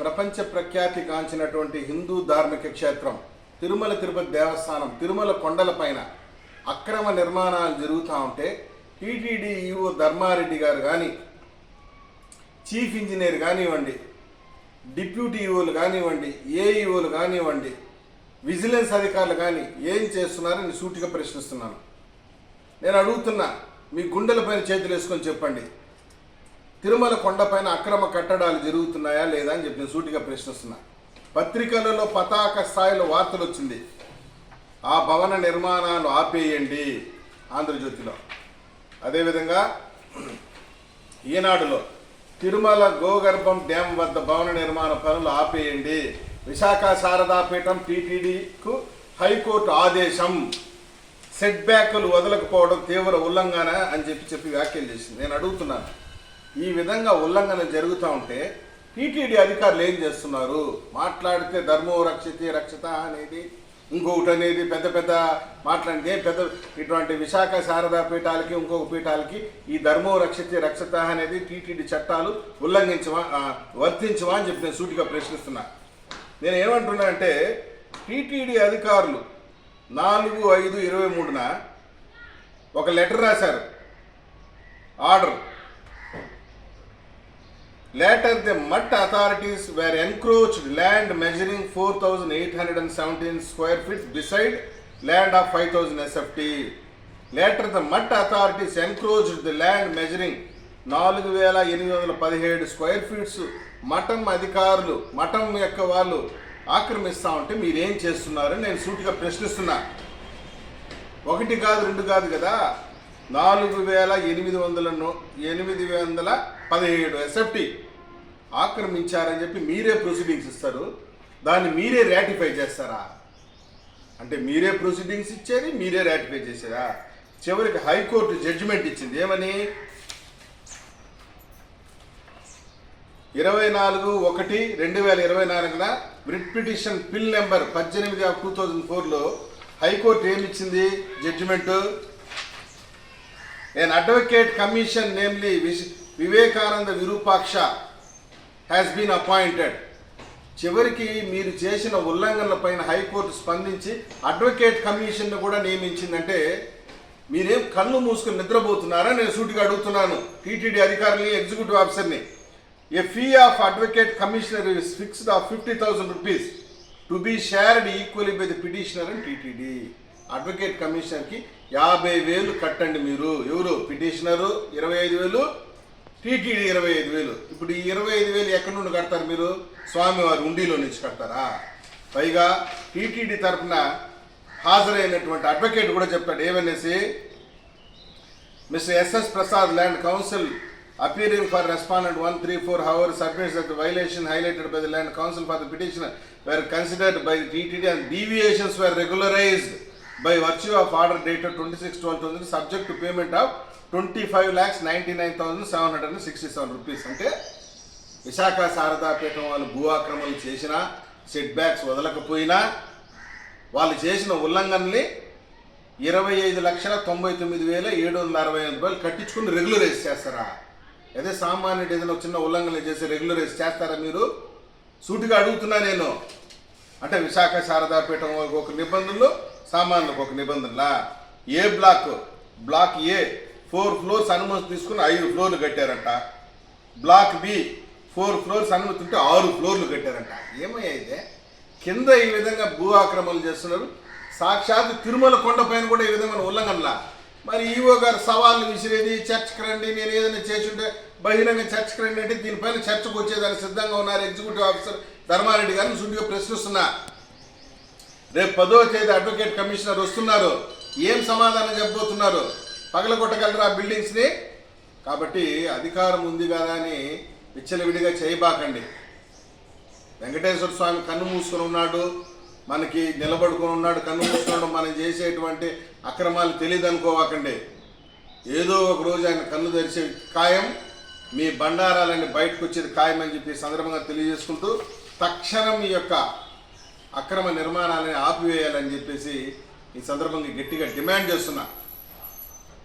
ప్రపంచ ప్రఖ్యాతి కాంచినటువంటి హిందూ ధార్మిక క్షేత్రం తిరుమల తిరుపతి దేవస్థానం తిరుమల కొండలపైన అక్రమ నిర్మాణాలు జరుగుతూ ఉంటే టీటీడీ ఈఓ ధర్మారెడ్డి గారు కానీ చీఫ్ ఇంజనీర్ కానివ్వండి డిప్యూటీ ఈఓలు కానివ్వండి ఏఈఓలు కానివ్వండి విజిలెన్స్ అధికారులు కానీ ఏం చేస్తున్నారని సూటిగా ప్రశ్నిస్తున్నాను. నేను అడుగుతున్నా మీ గుండెలపైన చేతులు వేసుకొని చెప్పండి. తిరుమల కొండపైన అక్రమ కట్టడాలు జరుగుతున్నాయా లేదా అని చెప్పి నేను సూటిగా ప్రశ్నిస్తున్నా. పత్రికలలో పతాక స్థాయిలో వార్తలు వచ్చింది. ఆ భవన నిర్మాణాలు ఆపేయండి ఆంధ్రజ్యోతిలో. అదేవిధంగా ఈనాడులో తిరుమల గోగర్భం డ్యాం వద్ద భవన నిర్మాణ పనులు ఆపేయండి. విశాఖ శారదాపీఠం టీటీడీకు హైకోర్టు ఆదేశం. సెట్ బ్యాక్లు వదలకపోవడం తీవ్ర ఉల్లంఘన అని చెప్పి చెప్పి వ్యాఖ్యలు చేసింది. నేను అడుగుతున్నాను. ఈ విధంగా ఉల్లంఘన జరుగుతూ ఉంటే టీటీడీ అధికారులు ఏం చేస్తున్నారు? మాట్లాడితే ధర్మో రక్షితే రక్షత అనేది ఇంకొకటి అనేది పెద్ద పెద్ద మాట్లాడితే పెద్ద ఇటువంటి విశాఖ శారదా పీఠాలకి ఇంకొక పీఠాలకి ఈ ధర్మో రక్షితే రక్షత అనేది టీటీడీ చట్టాలు ఉల్లంఘించవా వర్తించవా అని చెప్పి నేను సూటిగా ప్రశ్నిస్తున్నా. నేను ఏమంటున్నా అంటే టీటీడీ అధికారులు నాలుగు ఐదు ఇరవై మూడున ఒక లెటర్ రాశారు. Order. Later, the mud authorities were encroached land measuring 4,817 square feet beside land of 5,000 SFT. Later, the mud authorities encroached the land measuring నాలుగు వేల ఎనిమిది వందల పదిహేడు స్క్వేర్ ఫీట్స్ మఠం అధికారులు మఠం యొక్క వాళ్ళు ఆక్రమిస్తా ఉంటే మీరేం చేస్తున్నారని నేను సూటిగా ప్రశ్నిస్తున్నా ఒకటి కాదు రెండు కాదు కదా నాలుగు వేల ఎనిమిది వందల నో- ఎనిమిది వందల పదిహేడు ఎస్ఎఫ్టీ ఆక్రమించారని చెప్పి మీరే ప్రొసీడింగ్స్ ఇస్తారు. దాన్ని మీరే రాటిఫై చేస్తారా? అంటే మీరే ప్రొసీడింగ్స్ ఇచ్చేది మీరే రాటిఫై చేసేదా? చివరికి హైకోర్టు జడ్జిమెంట్ ఇచ్చింది. ఏమని? ఇరవై నాలుగు ఒకటి రెండు వేల ఇరవై నాలుగున బ్రిట్ పిటిషన్ పిల్ నెంబర్ పద్దెనిమిది ఆఫ్ టూ థౌజండ్ ఫోర్లో హైకోర్టు ఏమి ఇచ్చింది? జడ్జిమెంట్ నేను advocate commission namely Vis- Vivekananda Virupaksha has been appointed చివరికి మీరు చేసిన ఉల్లంఘనలపైన హైకోర్టు స్పందించి అడ్వకేట్ కమిషన్ను కూడా నియమించిందంటే మీరేం కళ్ళు మూసుకుని నిద్రపోతున్నారా? నేను సూటిగా అడుగుతున్నాను. టీటీడీ అధికారులని ఎగ్జిక్యూటివ్ ఆఫీసర్ని. A fee of advocate commissioner is fixed of fifty thousand rupees to be shared equally by the petitioner and TTD advocate కమిషనర్కి యాభై వేలు కట్టండి మీరు. ఎవరు? పిటిషనరు ఇరవై ఐదు వేలు? టీటీడీ ఇరవై ఐదు వేలు. ఇప్పుడు ఈ ఇరవై ఐదు వేలు ఎక్కడి నుండి కడతారు మీరు? స్వామివారి ఉండీలో నుంచి కడతారా? పైగా టీటీడీ తరఫున హాజరైనటువంటి అడ్వకేట్ కూడా చెప్తాడు. ఏమనేసి? Mister SS Prasad learned counsel appearing for respondent one three four hours submits the violation highlighted by the learned counsel for the petition were considered by TTD and deviations were regularized. By virtue of order twenty by virtue of order dated 26/12/2000 subject to payment of 25 lakhs 99,767 rupees. అంటే విశాఖ శారదాపీఠం వాళ్ళు భూ ఆక్రమణలు చేసినా set backs వదలకపోయినా వాళ్ళు చేసిన ఉల్లంఘనని ఇరవై ఐదు లక్షల తొంభై తొమ్మిది వేల ఏడు వందల అరవై ఐదు రూపాయలు కట్టించుకుని రెగ్యులరైజ్ చేస్తారా? అదే సామాన్యుడు ఏదైనా చిన్న ఉల్లంఘన చేసి రెగ్యులరైజ్ చేస్తారా మీరు? సూటిగా అడుగుతున్నా నేను. అంటే విశాఖ శారదాపీఠం ఒక నిబంధనలు సామాన్యులకు ఒక నిబంధనలా A block block A four floors అనుమతి తీసుకుని ఐదు ఫ్లోర్లు కట్టారంట. బ్లాక్ బి ఫోర్ ఫ్లోర్స్ అనుమతి ఉంటే ఆరు ఫ్లోర్లు కట్టారంట. ఏమయ్యా కింద ఈ విధంగా భూ ఆక్రమణలు చేస్తున్నారు. సాక్షాత్ తిరుమల కొండపైన కూడా ఈ విధమైన ఉల్లంఘనలా. మరి ఈవో గారు సవాళ్ళు విసిరేది చర్చకు రండి నేను ఏదైనా చేసుంటే బహిరంగ చర్చకు రండి అంటే దీనిపైన చర్చకు వచ్చేదానికి సిద్ధంగా ఉన్నారు ఎగ్జిక్యూటివ్ ఆఫీసర్ ధర్మారెడ్డి గారిని సుండిగా ప్రశ్నిస్తున్నా. రేపు పదో తేదీ అడ్వకేట్ కమిషనర్ వస్తున్నారు. ఏం సమాధానం చెప్పబోతున్నారు? పగలగొట్టగలరా ఆ బిల్డింగ్స్ని? కాబట్టి అధికారం ఉంది కదా అని విచ్చలవిడిగా చేయబాకండి. వెంకటేశ్వర స్వామి కన్ను మూసుకొని ఉన్నాడు. మనకి నిలబడుకొని ఉన్నాడు. కన్ను మూసుకున్నాడు మనం చేసేటువంటి అక్రమాలు తెలియదు అనుకోవాకండి. ఏదో ఒక రోజు ఆయన కన్ను తెరిచే ఖాయం మీ బండారాలన్నీ బయటకు వచ్చేది ఖాయం అని చెప్పి సందర్భంగా తెలియజేసుకుంటూ తక్షణం ఈ యొక్క అక్రమ నిర్మాణాలని ఆపివేయాలని చెప్పేసి ఈ సందర్భంగా గట్టిగా డిమాండ్ చేస్తున్నా.